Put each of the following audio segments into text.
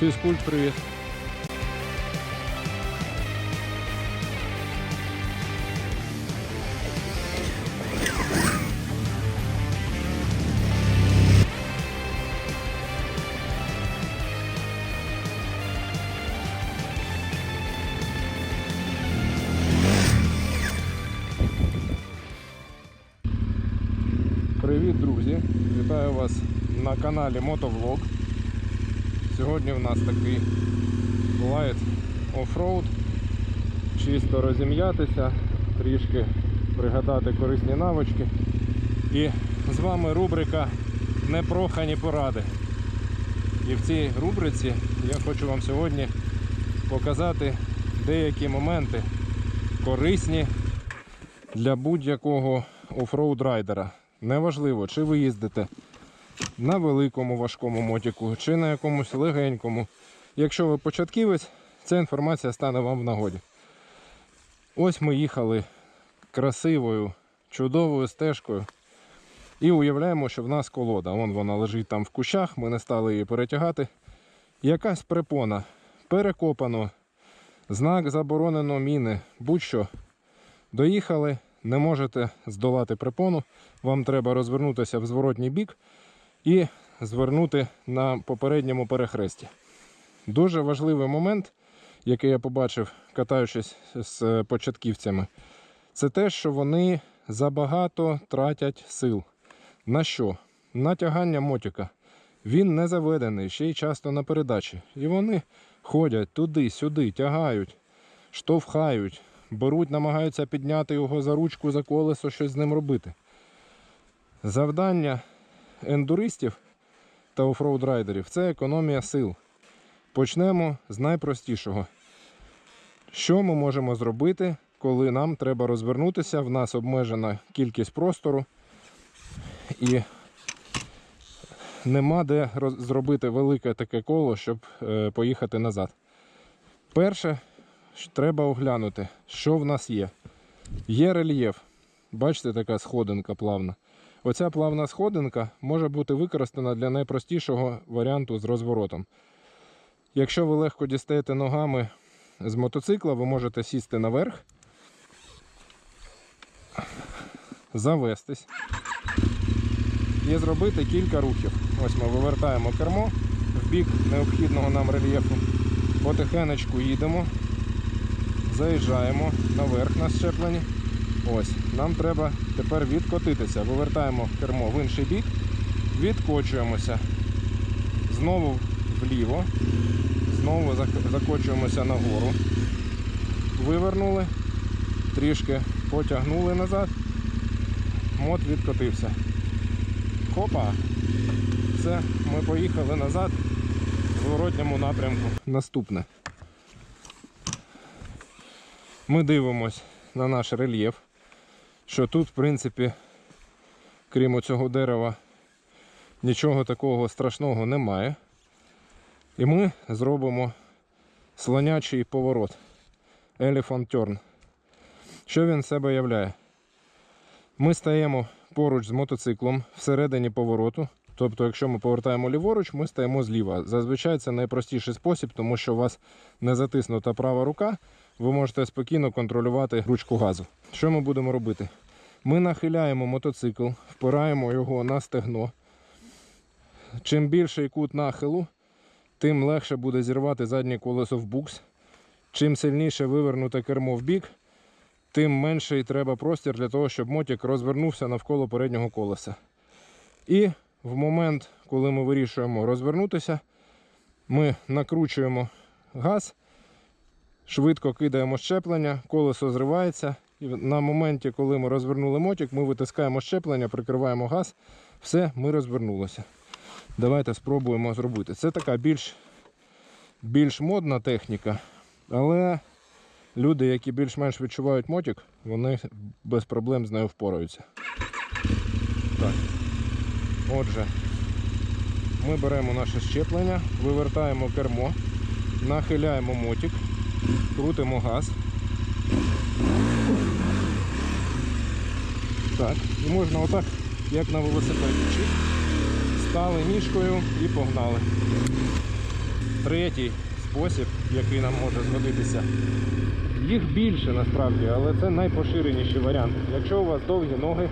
Фізкульт, привіт. Привіт, друзі! Вітаю вас на каналі Мотовлог. Сьогодні у нас такий лайт оффроуд. Чисто розім'ятися, трішки пригадати корисні навички. І з вами рубрика Непрохані поради. І в цій рубриці я хочу вам сьогодні показати деякі моменти корисні для будь-якого оффроуд райдера. Неважливо, чи ви їздите на великому важкому мотику, чи на якомусь легенькому. Якщо ви початківець, ця інформація стане вам в нагоді. Ось ми їхали красивою, чудовою стежкою. І уявляємо, що в нас колода. Вон вона лежить там в кущах, ми не стали її перетягати. Якась препона, перекопано, знак заборонено міни, будь-що. Доїхали, не можете здолати препону, вам треба розвернутися в зворотній бік і звернути на попередньому перехресті. Дуже важливий момент, який я побачив, катаючись з початківцями, це те, що вони забагато тратять сил. На що? На тягання мотика. Він не заведений, ще й часто на передачі. І вони ходять туди-сюди, тягають, штовхають, беруть, намагаються підняти його за ручку, за колесо, щось з ним робити. Завдання ендуристів та офроуд-райдерів це економія сил. Почнемо з найпростішого. Що ми можемо зробити, коли нам треба розвернутися, в нас обмежена кількість простору і нема де зробити велике таке коло, щоб е, поїхати назад. Перше, треба оглянути, що в нас є. Є рельєф. Бачите, така сходинка плавна. Оця плавна сходинка може бути використана для найпростішого варіанту з розворотом. Якщо ви легко дістаєте ногами з мотоцикла, ви можете сісти наверх, завестись і зробити кілька рухів. Ось ми вивертаємо кермо в бік необхідного нам рельєфу. Потихенечку їдемо, заїжджаємо наверх на щепленні. Ось, нам треба тепер відкотитися. Вивертаємо кермо в інший бік, відкочуємося. Знову вліво, знову закочуємося нагору. Вивернули, трішки потягнули назад. Мот відкотився. Хопа! Все, ми поїхали назад в зворотньому напрямку. Наступне. Ми дивимось на наш рельєф, що тут, в принципі, крім цього дерева, нічого такого страшного немає. І ми зробимо слонячий поворот. Elephant turn. Що він себе являє? Ми стаємо поруч з мотоциклом всередині повороту. Тобто, якщо ми повертаємо ліворуч, ми стаємо зліва. Зазвичай це найпростіший спосіб, тому що у вас не затиснута права рука, ви можете спокійно контролювати ручку газу. Що ми будемо робити? Ми нахиляємо мотоцикл, впираємо його на стегно. Чим більший кут нахилу, тим легше буде зірвати заднє колесо в букс. Чим сильніше вивернуте кермо в бік, тим менший треба простір для того, щоб мотик розвернувся навколо переднього колеса. І в момент, коли ми вирішуємо розвернутися, ми накручуємо газ, швидко кидаємо щеплення, колесо зривається. І на моменті, коли ми розвернули мотик, ми витискаємо щеплення, прикриваємо газ, все, ми розвернулися. Давайте спробуємо зробити. Це така більш, більш модна техніка, але люди, які більш-менш відчувають мотик, вони без проблем з нею впораються. Так. Отже, ми беремо наше щеплення, вивертаємо кермо, нахиляємо мотик, крутимо газ. Так, і можна отак, як на велосипеді. Стали ніжкою і погнали. третій спосіб, який нам може згодитися. Їх більше насправді, але це найпоширеніший варіант. Якщо у вас довгі ноги,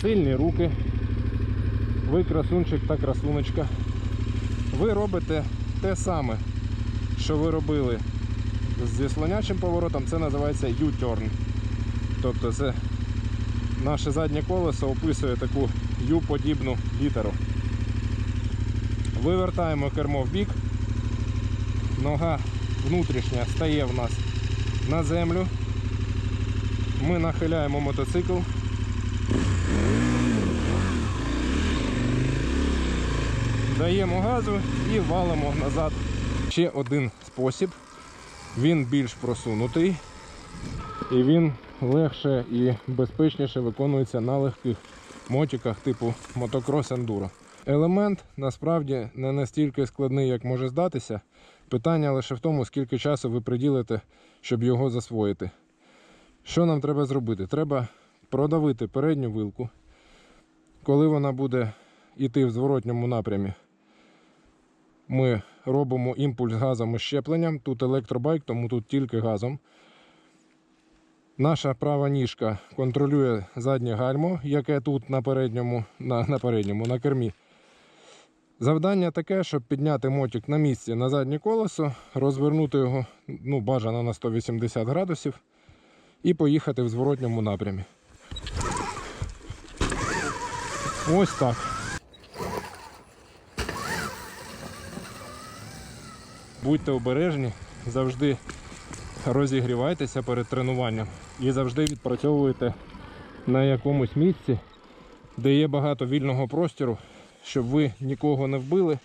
сильні руки, ви красунчик та красуночка, ви робите те саме, що ви робили зі слонячим поворотом, це називається U-turn. Тобто це наше заднє колесо описує таку U-подібну літеру. Вивертаємо кермо в бік, нога внутрішня стає в нас на землю. Ми нахиляємо мотоцикл. Даємо газу і валимо назад. Ще один спосіб. Він більш просунутий і він легше і безпечніше виконується на легких мотиках типу мотокрос ендуро. Елемент насправді не настільки складний, як може здатися. Питання лише в тому, скільки часу ви приділите, щоб його засвоїти. Що нам треба зробити? Треба продавити передню вилку. Коли вона буде йти в зворотньому напрямі, ми робимо імпульс газом і щепленням. Тут електробайк, тому тут тільки газом. Наша права ніжка контролює заднє гальмо, яке тут на передньому, на, на передньому, на кермі. Завдання таке, щоб підняти мотик на місці на заднє колесо, розвернути його ну, бажано на 180 градусів і поїхати в зворотньому напрямі. Ось так. Будьте обережні, завжди розігрівайтеся перед тренуванням і завжди відпрацьовуйте на якомусь місці, де є багато вільного простору, щоб ви нікого не вбили,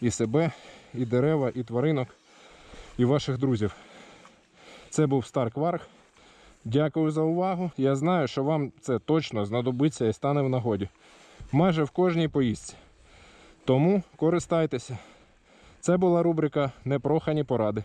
і себе, і дерева, і тваринок, і ваших друзів. Це був Старк Варг. Дякую за увагу. Я знаю, що вам це точно знадобиться і стане в нагоді. Майже в кожній поїздці. Тому користайтеся. Це була рубрика Непрохані поради.